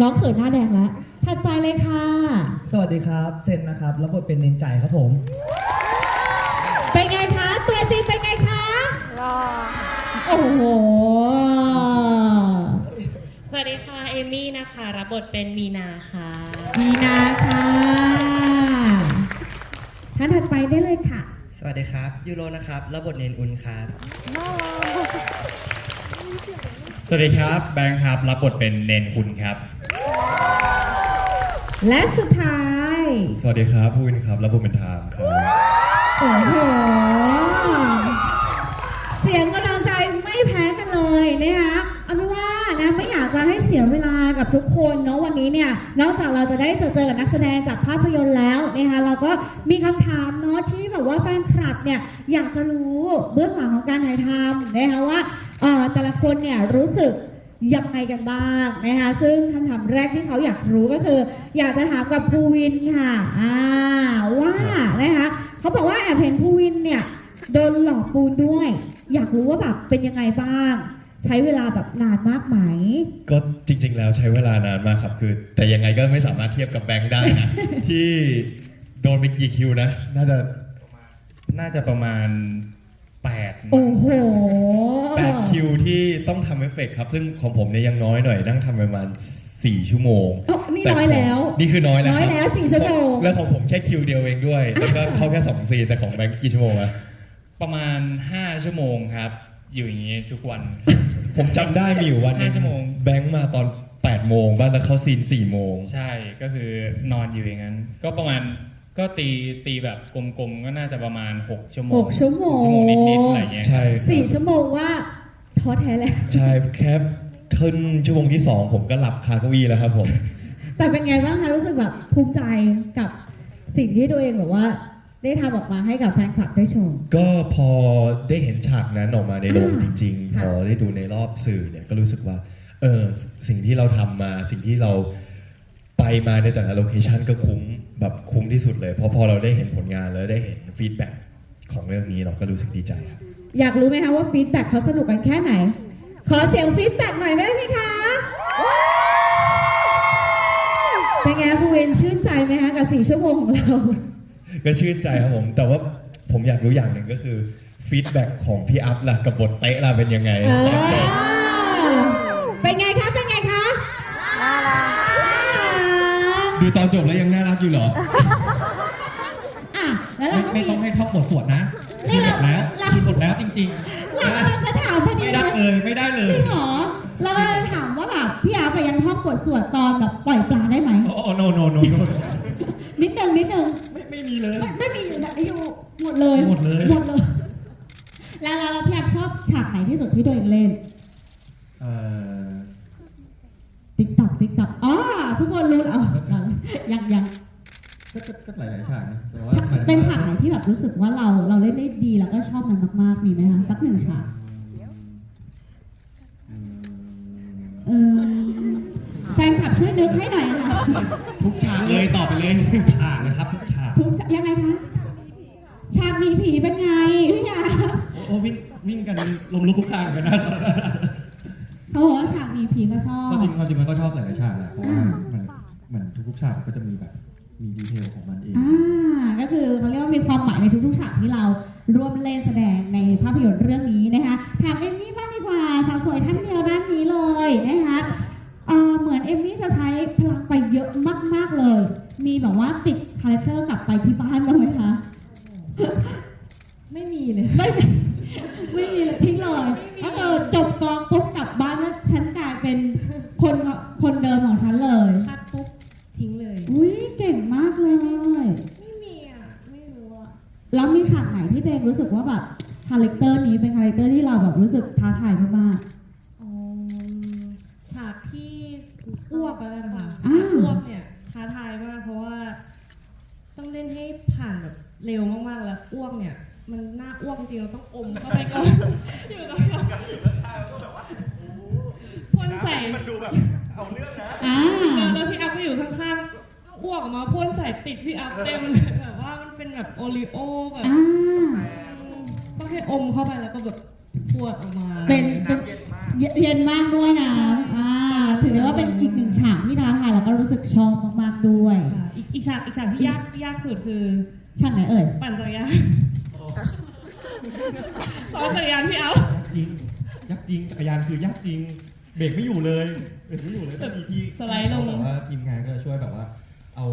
น้องเขินหน้าแดงแล้วถัดไปเลยค่ะ สวัสดีครับ เซนนะครับรับบทเป็นเนนใจครับผม เป็นไงคะ ตัวจริงเป็นไงคะโอ้โห สวัสดีค่ะ เอมี่นะคะ รับบทเป็นมีนาค่ะ มีนาค่ะ ท่านถัดไปได้เลยค่ะ สวัสดีครับ ยูโรนะครับรับบทเนนอุนครับ สวัสดีครับ แบงค์ครับ รับบทเป็นเนนคุณครับ และสุดท้ายสวัสดีครับผู้วินครับรับบทเป็นไทามครับโอ้โหเสียงกำลังใจไม่แพ้กันเลยนะคะเอาเป็ นะไม่อยากจะให้เสียเวลากับทุกคนเนาะวันนี้เนี่ยนอกจากเราจะได้เจอเจอกับนักแสดงจากภาพยนตร์แล้วนะคะเราก็มีคำถามเนาะที่แบบว่าแฟนคลับเนี่ยอยากจะรู้เบื้องหลังของการถ่ายทำนะคะว่าเออแต่ละคนเนี่ยรู้สึกยังไงกันบ้างนะคะซึ่งคำถามแรกที่เขาอยากรู้ก็คือ อยากจะถามกับภูวินค่ะอ่าว่านะคะเขาบอกว่าแอบเห็นภูวินเนี่ยโดนหลอกปูนด้วย อยากรู้ว่าแบบเป็นยังไงบ้าง ใช้เวลาแบบนานมากไหม ก็จริง ๆ แล้วใช้เวลานานมากครับคือ แต่ยังไงก็ไม่สามารถเทียบกับแบงค์ได้นะ ที่โดนไปกี่คิวนะ น่าจะน่าจะประมาณ8โอ้โห แปดคิวที่ต้องทำเอฟเฟกต์ครับ ซึ่งของผมเนี่ยยังน้อยหน่อยนั่งทำประมาณ 4 ชั่วโมงเอ้านี่ต่น้อยของแล้วนี่คือน้อยแล้วน้อยครับแล้วสี่ชั่วโมง แล้วของผมแค่คิวเดียวเองด้วย แล้วก็เข้าแค่2ซีนแต่ของแบงค์กี่ชั่วโมงอะประมาณ 5 ชั่วโมงครับ อยู่อย่างนี้ทุกวัน ผมจำได้มีอยู่วันหนึห้าชั่วโมง แบงค์มาตอน8โมงบ้านแล้วเข้าซีน4โมง ใช่ก็คือนอนอยู่อย่างนั้น ก็ประมาณก็ตีตีแบบกลมๆก็น่าจะประมาณ 6 ชั่วโมงหกชั่วโมงชั่วโมงนิดๆอะไรเงี้ยใช่สี่ชั่วโมงว่าท้อแท้แล้ว ใช่แค่ขึ้นชั่วโมงที่ 2 ผมก็หลับคาเก้าอี้แล้วครับผม แต่เป็นไงบ้างคะรู้สึกแบบภูมิใจกับสิ่งที่ตัวเองแบบว่า ได้ทำออกมาให้กับแฟนคลับได้ชม ก็พอได้เห็นฉากนั้นออกมาในโรงอ่าจริง ๆพค่ะอได้ดูในรอบสื่อเนี่ยก็รู้สึกว่าเออสิ่งที่เราทำมาสิ่งที่เราไปมาในแต่ละโลเคชันก็คุ้มแบบคุ้มที่สุดเลย เพราะพอเราได้เห็นผลงานแล้วได้เห็นฟีดแบ็กของเรื่องนี้เราก็รู้สึกดีใจครับ อยากรู้ไหมคะว่าฟีดแบ็กเขาสนุกกันแค่ไหน ขอเสียงฟีดแบ็กหน่อยได้ไหมคะ เป็นไงภูเวนชื่นใจไหมคะกับสี่ชั่วโมงของเรา ก็ชื่นใจครับผม แต่ว่าผมอยากรู้อย่างหนึ่งก็คือฟีดแบ็กของพี่อัพล่ะกับบทเตะล่ะเป็นยังไง เออเป็นไงคะ เป็นไงคะน่ารักดูตอนจบแล้วยังน่ารักอยู่เหรอ อะ แล้วเราก็ไม่มีต้องให้ท่องบทสวดนะนี่คิดเราบทแล้วเรา คิดบทแล้วจริงเรากำลังจะถามพอๆดีไม่เลได้ยเลยไม่ได้เลยจริงเหรอ เรากำลังจะถามว่าแบบพี่อาร์ไปยังท่องบทสวดตอนแบบปล่อยปลาได้ไหม โอ้โนโนโนโน นิดนึงนิดนึง ไม่ไม่มีเลย ไม่ไม่มีอยู่นะอยู่หมดเลย หมดเลย หมดเลย แล้วแล้วแล้วพี่แอบชอบฉากไหนที่สุดที่ตัวเองเล่น เอ่อ ติ๊กต็อกติ๊กต็อกอ๋อทุกคนรู้แล้วเอายังยัง ก็ก็ก็หลายๆฉากนะแต่ว่าหมยถึงว่ เป็นฉากไหนที่แบบรู้สึกว่าเราเราเล่นได้ดีแล้วก็ชอบมันมากๆมีไหมคะสักหนึ่งฉากอืมเออแฟนคลับช่วยนึกให้หน่อยค่ะทุกฉากเลยตอบไปเลยทุกฉากนะครับทุกฉากทุกฉากยังไงคะฉากหนีผีเป็นไงพี่ยาโอ้โอ้วิ่งวิ่งกันลมลุกคลุกคลานกันนะเขาบอกว่าฉากหนีผีก็ชอบก็จริงความจริงมันก็ชอบหลายๆฉากแหละเพราะว่าอ่ามันมันทุกๆฉากก็จะมีแบบ มีดีเทลของมันเองอ่าก็คือเขาเรียกว่ามีความหมายในทุกๆฉากที่เราร่วมเล่นแสดงในภาพยนตร์เรื่องนี้นะคะถามเอมมี่บ้างดีกว่าสาวสวยท่านเดียวด้านนี้เลยนะคะเอ่อเหมือนเอมมี่จะใช้พลังไปเยอะมาก ๆเลย มีแบบว่าติดคาแรคเตอร์กลับไปที่บ้านบ้างไหมคะ ไม่มีเลย ไม่ไม่มีเลยทิ้งเลยถ้าเกิดจบกองปุ๊บกลับบ้านแล้วฉันกลายเป็นคนคนเดิมของฉันเลย คัดปุ๊บ ทิ้งเลย อุ้ยเก่งมากเลย ไม่มีอะ ไม่รู้อะ แล้วมีฉากไหนที่ตัวเองรู้สึกว่าแบบคาแรคเตอร์นี้เป็นคาแรคเตอร์ที่เราแบบรู้สึกท้าทายมาก อืมฉากที่อ้วกแล้วกันค่ะ อ่า ฉากอ้วกเนี่ยท้าทายมากเพราะว่า ต้องเล่นให้ผ่านแบบเร็วมากๆแล้วอ้วกเนี่ย มันน่าอ้วกจริงๆเราต้องอมเข้าไปก่อนอยู่ตรงนี้พ่นใส่มัน ดูแบบๆอ่าแล้วพี่อัพก็อยู่ข้างๆอ้วกออกมาพ่นใส่ติดพี่อัพเต็มเลยแบบว่ามันเป็นแบบโอริโอแบบอ่าต้องให้อมเข้าไปแล้วก็แบบพวดออกมาเป็นเป็นเย็นมากด้วยนะอ่าถือได้ว่าเป็นอีกหนึ่งฉากที่ท้าทายแล้วก็รู้สึกชอบมากๆด้วย ค่ะอีกอีกฉากอีกฉากที่ยากยากสุดคือ ฉากไหนเอ่ย ปั่นจักรยานซ้อนจักรยานพี่เอายักษ์ยิง ยักษ์ยิง จักรยานคือยักษ์ยิง เบรกไม่อยู่เลยเบรกไม่อยู่เลยแต่มีที่สไลด์ลง แบบว่าทีมงานก็ช่วยแบบว่า เอา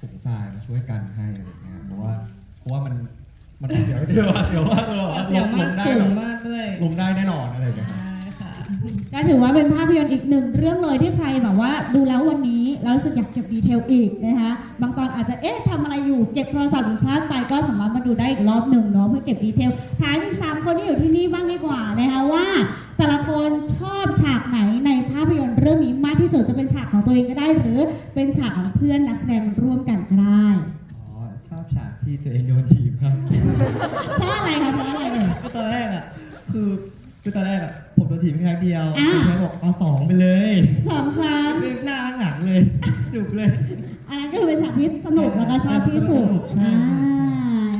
ถุงทรายมาช่วยกันให้อะไรอย่างเงี้ยเพราะว่าเพราะว่ามันมันเสียวเดียวอะเสียวมากเลยอะเสียวมากลงได้สูแบงบมากด้วยลงได้แน่นอนอะไรอย่างเงี้ยครับใช่ค่ะ ก็ถือว่าเป็นภาพยนตร์อีกหนึ่งเรื่องเลยที่ใครแบบว่าดูแล้ววันนี้แล้วรู้สึกอยากเก็บดีเทลอีกนะคะบางตอนอาจจะเอ๊ะทำอะไรอยู่เก็บโทรศัพท์หรือพลาดไปก็สามารถมาดูได้อีกรอบหนึ่งเนาะเพื่อเก็บดีเทลถามอีกสามคนที่อยู่ที่นี่บ้างดีกว่านะคะว่า แต่ละคนชอบฉากไหนในภาพยนตร์เรื่องนี้มากที่สุดจะเป็นฉากของตัวเองก็ได้ หรือเป็นฉากของเพื่อนนักแสดงร่วมกันก็ได้อ๋อชอบฉากที่ตัวเองโดนถีบครับเพราะอะไรคะเพราะอะไรเอ่ยก็ตอนแรกอะคือคือตอนแรกอะผมโดนถีบแค่ครั้งเดียวอ่าคุณแม่บอกเอาสองไปเลยสองครั้งคือหน้าหนักเลย จุกเลย อันนั้นก็คือเป็นฉากที่สนุกแล้วก็ชอบที่สุดสนุกใช่ อ่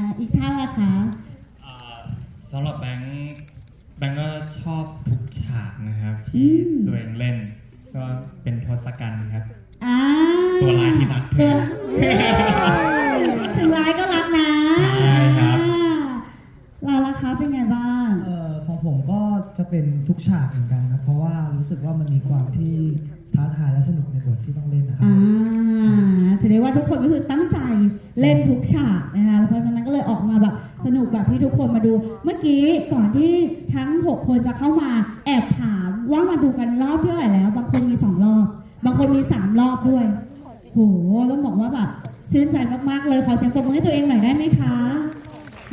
าอีกท่านละคะ อ่าสำหรับแบงค์ แบงค์ก็ชอบทุกฉากนะครับ ที่อืมตัวเองเล่น ก็เป็นทศกัณฐ์ครับ อ่าตัวร้ายที่รักตัวถึงร้ายก็รักนะใช่ครับ อ่าเราล่ะคะเป็นไงบ้าง เอ่อของผมก็จะเป็นทุกฉากเหมือนกันครับ เพราะว่ารู้สึกว่ามันมีความที่ท้าทายและสนุกในบทที่ต้องเล่นนะครับ อ่าจะได้ว่าทุกคนก็คือตั้งใจเล่นทุกฉากนะคะ เพราะฉะนั้นก็เลยออกมาแบบสนุกแบบที่ทุกคนมาดู เมื่อกี้ก่อนที่ทั้ง 6 คนจะเข้ามาแอบถามว่ามาดูกันรอบที่เท่าไหร่แล้ว บางคนมี 2 รอบ บางคนมี 3 รอบด้วยโหต้องบอกว่าแบบชื่นใจมากๆเลยขอเสียงปรบมือให้ตัวเองหน่อยได้ไหมคะ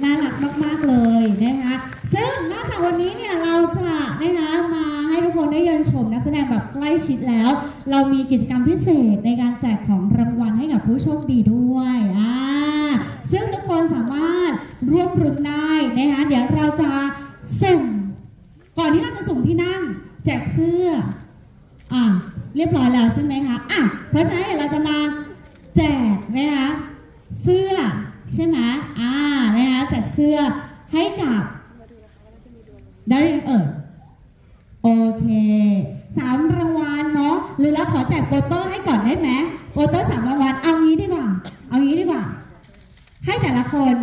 น่ารักมากๆเลยนะคะซึ่งนอกจากวันนี้เนี่ยเราจะนะคะมาให้ทุกคนได้เยินชมนักแสดงแบบใกล้ชิดแล้ว เรามีกิจกรรมพิเศษในการแจกของรางวัลให้กับผู้โชคดีด้วยอ่าซึ่งทุกคนสามารถร่วมรุ้นได้นะคะเดี๋ยวเราจะสุ่ม ก่อนที่เราจะสุ่มที่นั่ง แจกเสื้ออ่าเรียบร้อยแล้วใช่ไหมคะอะเพราะฉะนั้นเดี๋ยวเราจะมาแจกนะคะเสื้อใช่ไหมอ่านะคะแจกเสื้อให้กับได้เอ่ยโอเคสามรางวัลเนาะหรือแล้วขอแจกโปสเตอร์ให้ก่อนได้ไหมโปสเตอร์สามรางวัลเอางี้ดีกว่า เอางี้ดีกว่า ให้แต่ละคน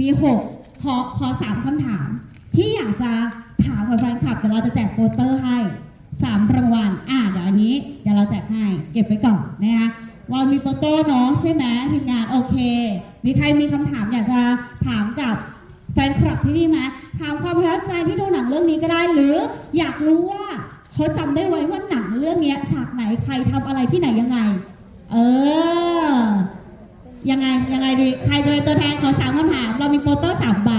มีหกขอขอสามคำถามที่อยากจะ ถามกับแฟนคลับแต่เราจะแจกโปสเตอร์ให้สามรางวัลอะเดี๋ยวอันนี้เดี๋ยวเราแจกให้เก็บไว้ก่อนนะคะเรามีโปสเตอร์เนาะใช่ไหมทีมงานโอเค มีใครมีคำถามอยากจะถามกับแฟนคลับที่นี่ไหมถามความประทับใจที่ดูหนังเรื่องนี้ก็ได้ หรืออยากรู้ว่าเขาจำได้ไว้ว่าหนังเรื่องเนี้ยฉากไหนใครทำอะไรที่ไหนยังไง เออยังไงยังไงดีใครจะเป็นตัวแทนขอสามคำถาม เรามีโปสเตอร์สามใบ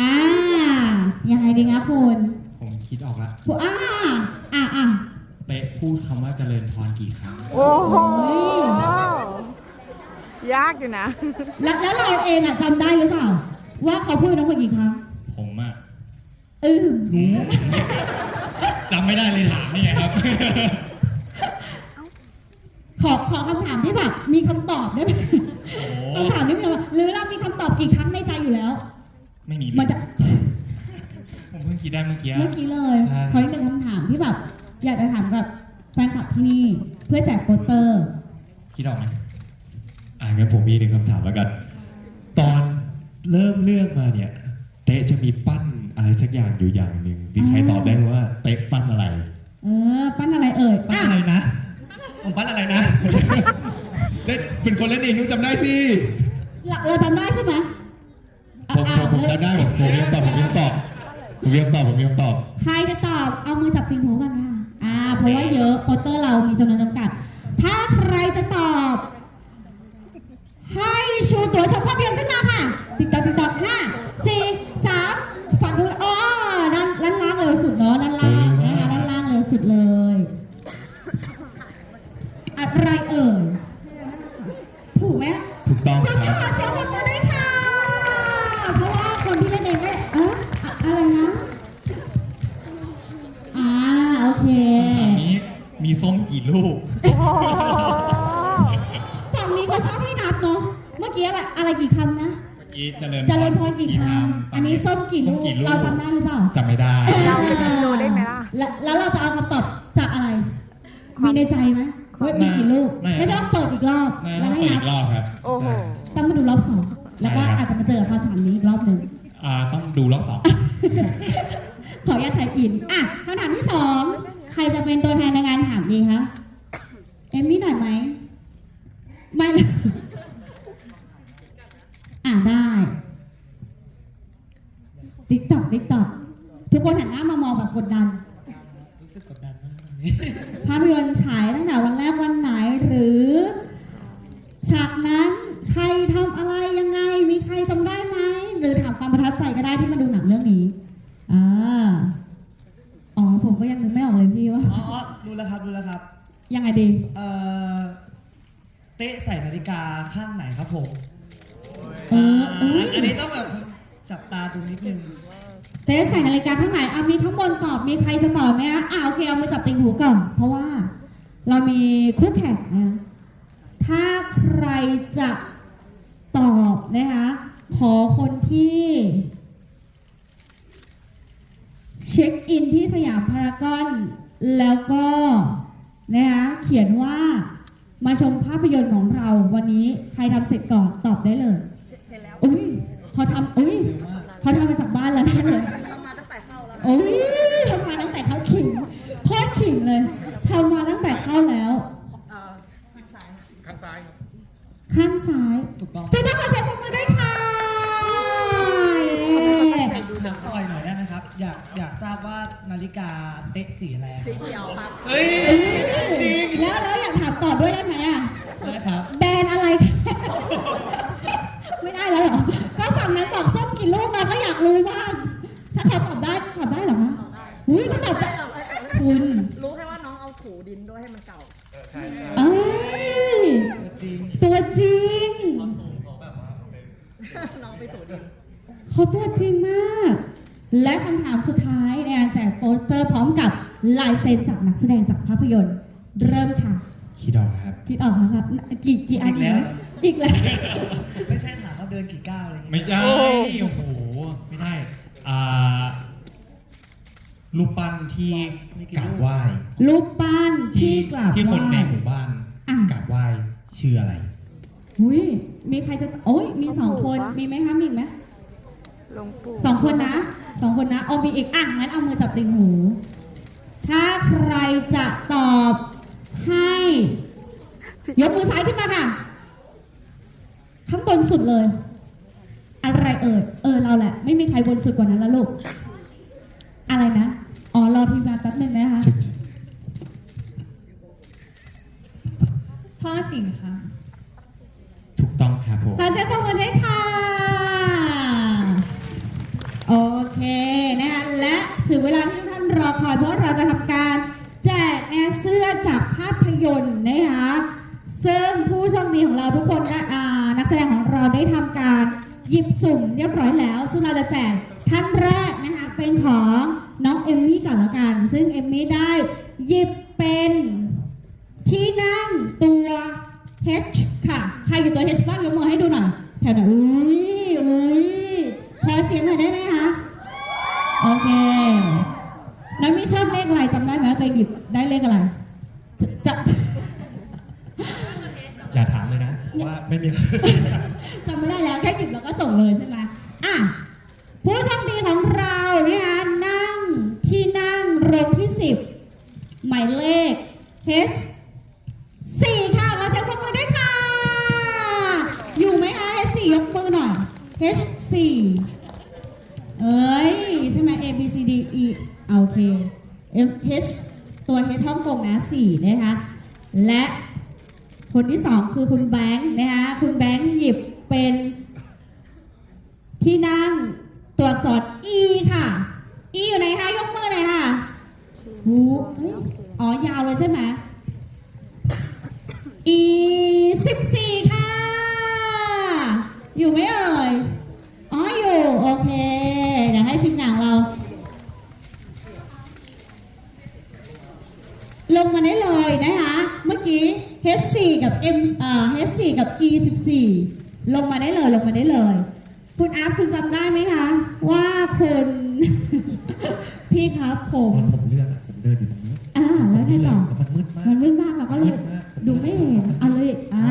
อ่า ยังไงดีคะคุณผมคิดออกละคุณอ่าอ่าอ่าเป๊ะพูดคำว่าเจริญพรกี่ครั้ง โอ้ยยากอยู่นะ แล้วแล้วเราเองอะจำได้หรือเปล่า ว่าเขาพูดทั้งหมดกี่ครั้งผมอะเออรู้จำไม่ได้เลยถามนี่ไงครับ ขอขอคำถามที่แบบมีคำตอบได้ไหมโอ้คำถามที่มีคำตอบหรือเรามีคำตอบกี่ครั้งในใจอยู่แล้ว ไม่มีมันจะ ผมเพิ่งคิดได้เมื่อกี้ เมื่อกี้เลยใช่ ขออีกหนึ่งคำถามที่แบบ อยากจะถามกับแฟนคลับที่นี่เพื่อแจกโปสเตอร์ คิดออกไหมอ่างั้นผมมีหนึ่งคำถามแล้วกัน ตอนเริ่มเรื่องมาเนี่ย เต๊ะจะมีปั้นอะไรสักอย่างอยู่อย่างหนึ่งมีใครอ่าตอบได้ไหมว่า เต๊ะปั้นอะไร เออ ปั้นอะไรเอ่ยปั้นอะอะไรนะผมปั้นอะไรนะเล่นเป็นคนเล่นเองต้องจำได้สิ เราเราจำได้ใช่ไหมอะผมอะผมผมจำได้ผมผมยังตอบผมยังตอบ ผมยังตอบผมยังตอบ ใครจะตอบเอามือจับติ่งหูกันค่ะ อ่า เพราะว่าเยอะโปสเตอร์เรามีจำนวนจำกัด ถ้าใครจะตอบ ให้ชูตัวชมภาพยนตร์ขึ้นมาค่ะ กี่ลูก ฝั่งนี้ก็ชอบให้นับเนาะ เมื่อกี้อะไรอะไรกี่คำนะเอีเจริญเจริญพรกี่คำำอันนี้ส้มกี่ลูกส้มเราจำได้หรือเปล่า จำไม่ได้ เราดูได้ไหมล่ะ แล้วแล้วเราจะเอาคำตอบจากอะไร มีในใจไหมว่ามีกี่ลูก ไม่ ไม่ต้องเปิดอีกรอบ ไม่ แล้ ต้ ว อง ให้ เปิด นั อี บ กรอบครับ โอ้โห ต้องมาดูรอบสองแล้วก็ ใช่ครับ อาจจะมาเจอกับคำถามนี้อีกรอบหนึ่ง อ่าต้องดูรอบสอง ขออนุญาตถ่ายอิน อะคำถามที่สองใครจะเป็นตัวแทนในงานถามดีคะ เอมมี่หน่อยไหม ไม่เลยอ่าได้ติ๊กต็อกติ๊กต็อกทุกคนหันหน้ามาม องแบบกดดัน รู้สึกกดดันมากตอนนี้ ภาพยนตร์ฉายตั้งแต่วันแรกวันไหนหรือฉากนั้นใครทำอะไรยังไง มีใครจำได้ไหมหรือถามความประทับใจก็ได้ที่มาดูหนังเรื่องนี้อ่าอ๋อผมก็ยังนึกไม่ออกเลยพี่ว่า อ๋ออ๋อรู้แล้วครับรู้แล้วครับ ยังไงดี เอ่อ เตะใส่นาฬิกาข้างไหนครับผม เออเอ้ย อันนี้ต้องแบบจับตาดูนิดนึง เตะใส่นาฬิกาข้างไหนอะมีข้างบนตอบมีใครจะตอบไหมอะอ่าโอเคเอามาจับติงหูก่อน เพราะว่า เรา มีคู่แข่งนะถ้าใครจะตอบนะคะ ขอคนที่เช็คอินที่สยามพารากอน แล้วก็นะคะเขียนว่ามาชมภาพยนตร์ของเราวันนี้ใครทำเสร็จก่อนตอบได้เลยอุ้ยเขาทำอุ้ยเขาทำมาจากบ้านแล้วแน่เลยโอ้ยทำมาตั้งแต่เขาขิงโคตรขิงเลย ทำมาตั้งแต่เข้าแล้วข้างซ้ายข้างซ้ายถูกต้องจะต้องขอเสียงปรบมือด้วยค่ะเย้ถามต่อยหน่อยได้ไหมครับ อยากอยากทราบว่านาฬิกาเตะสีอะไรสีเขียวครับเฮ้ยจริงแล้วแล้วอยากถามต่อด้วยได้ไหมอะ ได้ครับ แบรนด์อะไร ไม่ได้แล้วเหรอ ก็ฝั่งนั้นบอกส้มกี่ลูกมาก็อยากรู้บ้าง ถ้าเขาตอบได้ตอบได้เหรอคะอุ้ยก็ตอบได้คุณ รู้แค่ว่าน้องเอาถู ดินด้วยให้มันเก่าเอ้ยจริงตัวจริงน้องไปถูดินเขาตัวจริงมาก และคำถามสุดท้ายในการแจกโปสเตอร์พร้อมกับลายเซ็นจากนักแสดงจากภาพยนตร์ เริ่มค่ะคิดออกครับ คิดออกแล้วครับ กี่กี่อันอีกแล้วอีกแล้ว ไม่ใช่ถามว่าเดินกี่ก้าวอะไรอย่างเงี้ยไม่ใช่โอ้โห ไม่ได้ อ่า รูปปั้นที่กราบไหว้รูปปั้นที่กราบที่ไหคว้นในหมู่บ้านอะ กราบไหว้ชื่ออะไร อุ้ยมีใครจะโอ้ยมีสองคนมีไหมคะมีอีกไหมหลวงปู่สองคนนะสองคนนะเอามีอีกอะงั้นเอามือจับติ่งหู ถ้าใครจะตอบให้ ยกมือซ้ายขึ้นมาค่ะ ข้างบนสุดเลย อะไรเอ่ยเออเราแหละ ไม่มีใครบนสุดกว่านั้นแล้วลูก อะไรนะ อ๋อรอทีมงานแป๊บหนึงนะคะพ่อสิงห์ค่ะ ถูกต้องครับผมขอเสียงปรบมือด้วยค่ะ โอเคนะคะและถึงเวลาที่ทุกท่านรอคอยเพราะเราจะทำการแจกแนเสื้อจากภาพยนตร์นะคะซึ่งผู้โชคดีของเราทุกคนได้อ่านักแสดงของเราได้ทำการหยิบสุ่มเรียบร้อยแล้ว ซึ่งเราจะแจกท่านแรกนะคะเป็นของน้องเอมมี่ก่อนละกัน ซึ่งเอมมี่ได้หยิบเป็นที่นั่งตัว H ค่ะ ใครอยู่ตัว H บ้างยกมือให้ดูหน่อย แถวไหนอุ้ยอุ้ยขอเสียงหน่อยได้ไหมคะ โอเคน้ำมี่ชอบเลขอะไรจำได้ไหมว่าตัวเองหยิบได้เลขอะไร จะจะ อย่าถามเลยนะ ว่าไม่มี จำไม่ได้แล้วแค่หยิบแล้วก็ส่งเลยใช่ไหมอะผู้โชคดีของเราเนี่ยนั่งที่นั่งโรงที่ 10 หมายเลข H 4ค่ะขอเสียงปรบมือด้วยค่ะ อยู่ไหมคะ H 4ยกมือหน่อย H 4เอ้ย ใช่ไหม A B C D E โอเค M H ตัว H ฮ่องกงนะ4นะคะและ คนที่สองคือคุณแบงค์นะคะคุณแบงค์หยิบเป็นที่นั่งตัวอักษร E ค่ะ E อยู่ไหนคะ ยกมือหน่อยค่ะหูเฮ้ยอ๋อยาวเลยใช่ไหม E 14ค่ะ อยู่ไหมเอ่ย อ๋อ อยู่ โอเค เดี๋ยวให้ทีมงานเรา ลงมาได้เลยนะคะ เมื่อกี้ H4 กับ M อ่า H4 กับ E14 ลงมาได้เลย ลงมาได้เลย คุณอาร์ตคุณจำได้ไหมคะ ว่าคน พี่ครับผ ต ม อนผมเลือกอะผมเดินอยู่ตรงนี้ อ่าแล้วไงต่อ แล้วมันมืดมาก มันมืดมากเราก็เลยดูไม่เห็นเอาเลยอ่า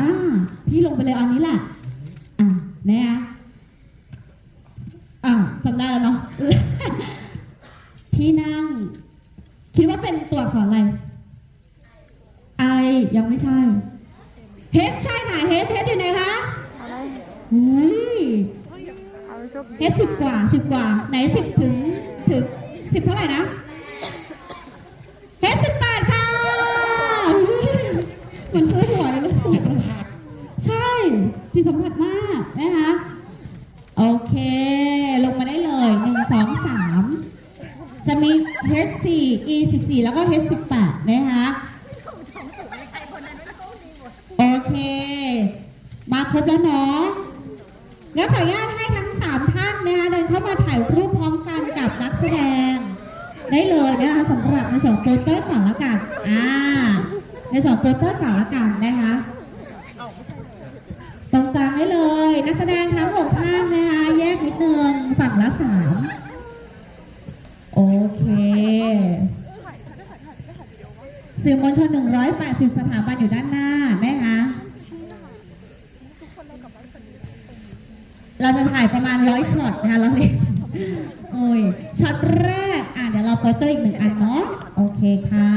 พี่ลงไปเลยอันนี้แหละ อ่าเนี่ยอ่าจำได้แล้วเนาะ ที่นั่ง คิดว่าเป็นตัวอักษรอะไรไอยังไม่ใช่เฮสใช่ค่ะเฮสเฮสอยู่ไหนคะอะไรเฮ้ยเอาโชคดีเฮสสิบกว่าสิบกว่า ไหนสิบถึงถึงสิบเท่าไหร่นะเฮสสิบแปดค่ะมันช่วยหวยเลยจิตสัมผัสใช่จิตสัมผัสมาก 14 แล้วก็ H18 นะคะโอเค มาครบแล้วเนาะงั้นขออนุญาตให้ทั้ง 3 ท่านนะคะเดินเข้ามาถ่ายรูปพร้อมกันกับนักแสดง ได้เลยนะคะสำหรับในส่วนโปสเตอร์ก่อนละกันอ่าในส่วนโปสเตอร์ก่อนละกันนะคะตรงกลางได้เลย นักแสดงทั้งหกท่านนะคะแยกนิดนึงฝั่งละสามโอเค สื่อมวลชน 180 สถาบันอยู่ด้านหน้านะคะเราจะถ่ายประมาณร้อยช็อตนะคะเราเลยโอ้ยช็อตแรก อะเดี๋ยวเราโปสเตอร์อีกหนึ่งอันเนาะโอเคค่ะ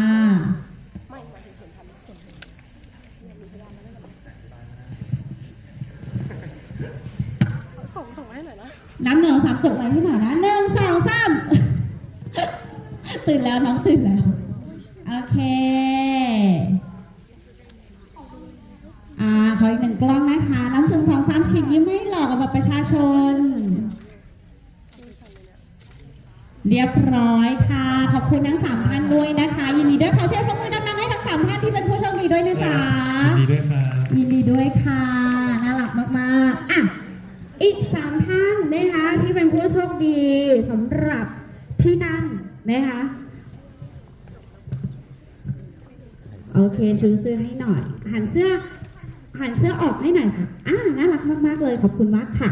ส่งส่งมาให้หน่อยนะน้ำหนึ่งสามกดไลค์ให้หน่อยนะหนึ่งสองสามตื่นแล้วน้องตื่นแล้วโอ เคอ่าขออีกหนึ่งกล้องนะคะน้ำถึงสองสามฉีกยิ้มให้หลอกกับบัตรประชาชน เรียบร้อยค่ะ ขอบคุณทั้งสามท่านด้วยนะคะ ยินดีด้วยขอเสียงปรบมือดังๆให้ทั้งสามท่านที่เป็นผู้โชคดีด้วยนะจ๊ะยินดีด้วยครับยินดีด้วยค่ะน่ารักมากๆอะอีกสามท่านนะคะที่เป็นผู้โชคดีสำหรับที่นั่งนะคะ ซื้อเสื้อให้หน่อย หันเสื้อหันเสื้อออกให้หน่อยค่ะอ่าน่ารักมากๆเลยขอบคุณมากค่ะ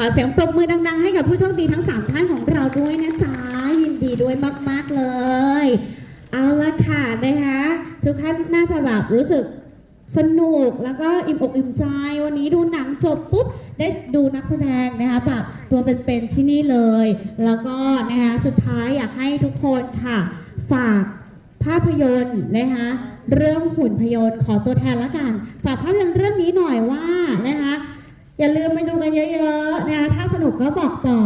ขอเสียงปรบมือดัง ๆ ให้กับผู้โชคดีทั้ง 3 ท่านของเราด้วยนะจ๊ะ ยินดีด้วยมาก ๆ เลย เอาละค่ะนะคะ ทุกท่านน่าจะแบบรู้สึกสนุกแล้วก็อิ่มอกอิ่มใจ วันนี้ดูหนังจบปุ๊บ ได้ดูนักแสดงนะคะแบบตัวเป็นๆที่นี่เลย แล้วก็นะคะสุดท้ายอยากให้ทุกคนค่ะ ฝากภาพยนตร์นะคะเรื่องหุ่นพยนต์ขอตัวแทนละกัน ฝากภาพยนตร์เรื่องนี้หน่อยว่านะคะ อย่าลืมไปดูกันเยอะๆนะคะถ้าสนุกก็บอกต่อ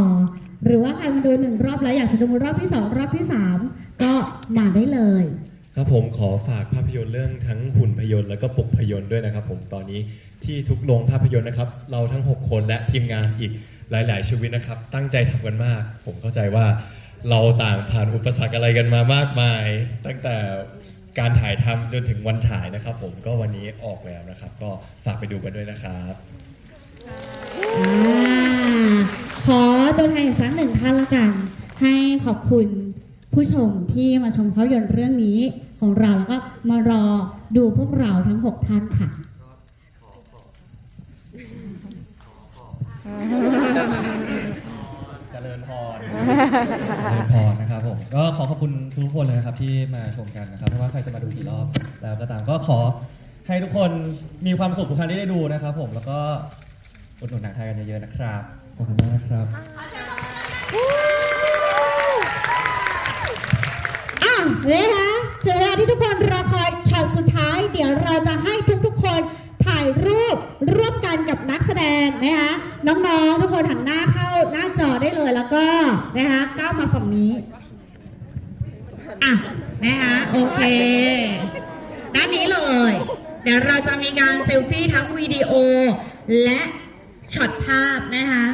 หรือว่าใครมาดูหนึ่งรอบแล้วอยากจะดูรอบที่สองรอบที่สามก็มาได้เลย ครับผมขอฝากภาพยนตร์เรื่องทั้งหุ่นพยนต์แล้วก็ปกพยนตร์ด้วยนะครับ ผมตอนนี้ที่ทุกโรงภาพยนตร์นะครับ เราทั้ง 6 คนและทีมงานอีกหลาย ๆ ชีวิตนะครับ ตั้งใจทำกันมาก ผมเข้าใจว่าเราต่างผ่านอุปสรรคอะไรกันมามากมาย ตั้งแต่การถ่ายทำจนถึงวันฉายนะครับ ผมก็วันนี้ออกแล้วนะครับ ก็ฝากไปดูกันด้วยนะครับ อ่าขอตัวแทนอีกสักหนึ่งท่านละกัน ให้ขอบคุณผู้ชมที่มาชมภาพยนตร์เรื่องนี้ของเราแล้วก็มารอดูพวกเราทั้ง 6 ท่านค่ะ เจริญพร เจริญพรนะครับผมก็ขอขอบคุณทุกคนเลยนะครับที่มาชมกันนะครับไม่ว่าใครจะมาดูกี่รอบแล้วก็ตามก็ขอให้ทุกคนมีความสุขทุกครั้งที่ได้ดูนะครับผมแล้วก็ อุดหนุนหนังไทยกันเยอะๆนะครับ ขอบคุณมากครับ อะนะคะเจอเวลาที่ทุกคนรอคอยช็อตสุดท้าย เดี๋ยวเราจะให้ทุกๆคนถ่ายรูปร่วมกันกับนักแสดงนะคะน้องๆทุกคนหันหน้าเข้าหน้าจอได้เลยแล้วก็นะคะก้าวมาฝั่งนี้อะนะคะโอเคด้านนี้เลย เดี๋ยวเราจะมีการเซลฟี่ทั้งวิดีโอ และ ช็อตภาพนะคะ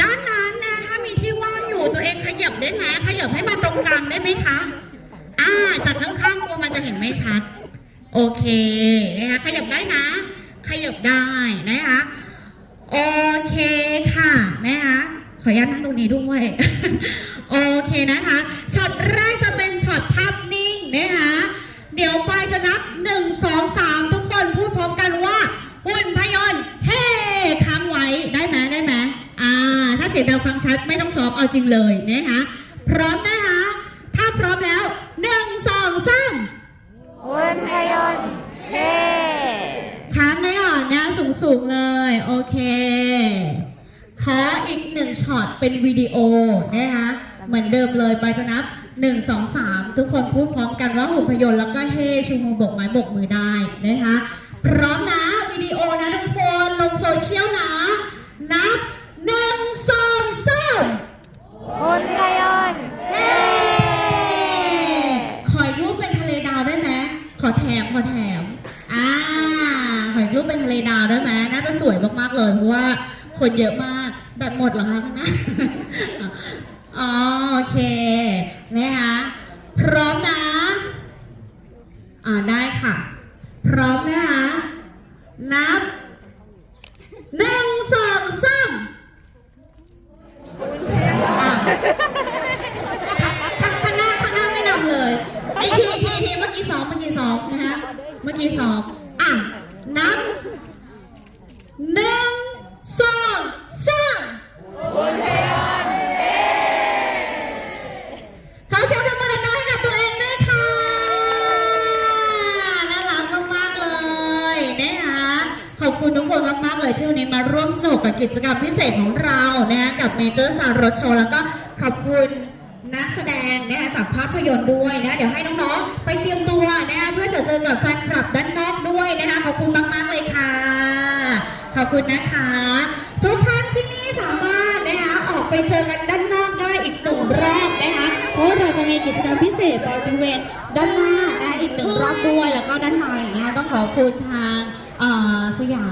ด้านนั้นนะถ้ามีที่ว่างอยู่ตัวเองขยับได้ไหมขยับให้มาตรงกลางได้ไหมคะอ่าจัดข้างๆตัวไม่ชัด โอเคนะคะขยับได้นะ ขยับได้นะคะโอเคค่ะนะคะขออนุญาตนั่งตรงนี้ด้วยโอเคนะคะช็อตแรกจะเป็นช็อตภาพนิ่งนะคะเดี๋ยวปายจะนับ1 2 3ทุ ฟังชัดไม่ต้องซ้อมเอาจริงเลยนะคะพร้อมนะคะ ถ้าพร้อมแล้ว1 2 3หุ่นพยนต์เท่ค้างไว้ก่อนนะสูงสูงๆเลย โอเค ขออีกหนึ่งช็อตเป็นวิดีโอนะคะเหมือนเดิมเลยไปจะนับ1 2 3ทุกคนพูดพร้อมกันว่าหุ่นพยนต์แล้วก็เฮชูมือบกไม้บกมือได้นะคะพร้อมนะวิดีโอนะทุกคนลงโซเชียลนะ นับ คนไทยอ่อนเท่ขอยรูปเป็นทะเลดาวได้ไหมขอแถมขอแถมอ่าขอยรูปเป็นทะเลดาวได้ไหมน่าจะสวยมากๆเลยเพราะว่าคนเยอะมากแบตหมดเหรอคะข้างหน้าอ๋อโอเค กิจกรรมพิเศษของเรานะคะกับเมเจอร์สารรถโชว์แล้วก็ขอบคุณนักแสดงนะคะจากภาพยนตร์ด้วยนะเดี๋ยวให้น้องๆ ไปเตรียมตัวนะคะเพื่อจะเจอกับแฟนคลับด้านนอกด้วยนะคะขอบคุณมากๆเลยค่ะ ขอบคุณนะคะ ทุกท่านที่นี่สามารถนะคะออกไปเจอกันด้านนอกได้อีกหนึ่งรอบนะคะเพราะเราจะมีกิจกรรมพิเศษบริเวณด้านหน้านะคะอีกหนึ่งรอบด้วยแล้วก็ด้านในนะคะต้องขอบคุณทางเออสยาม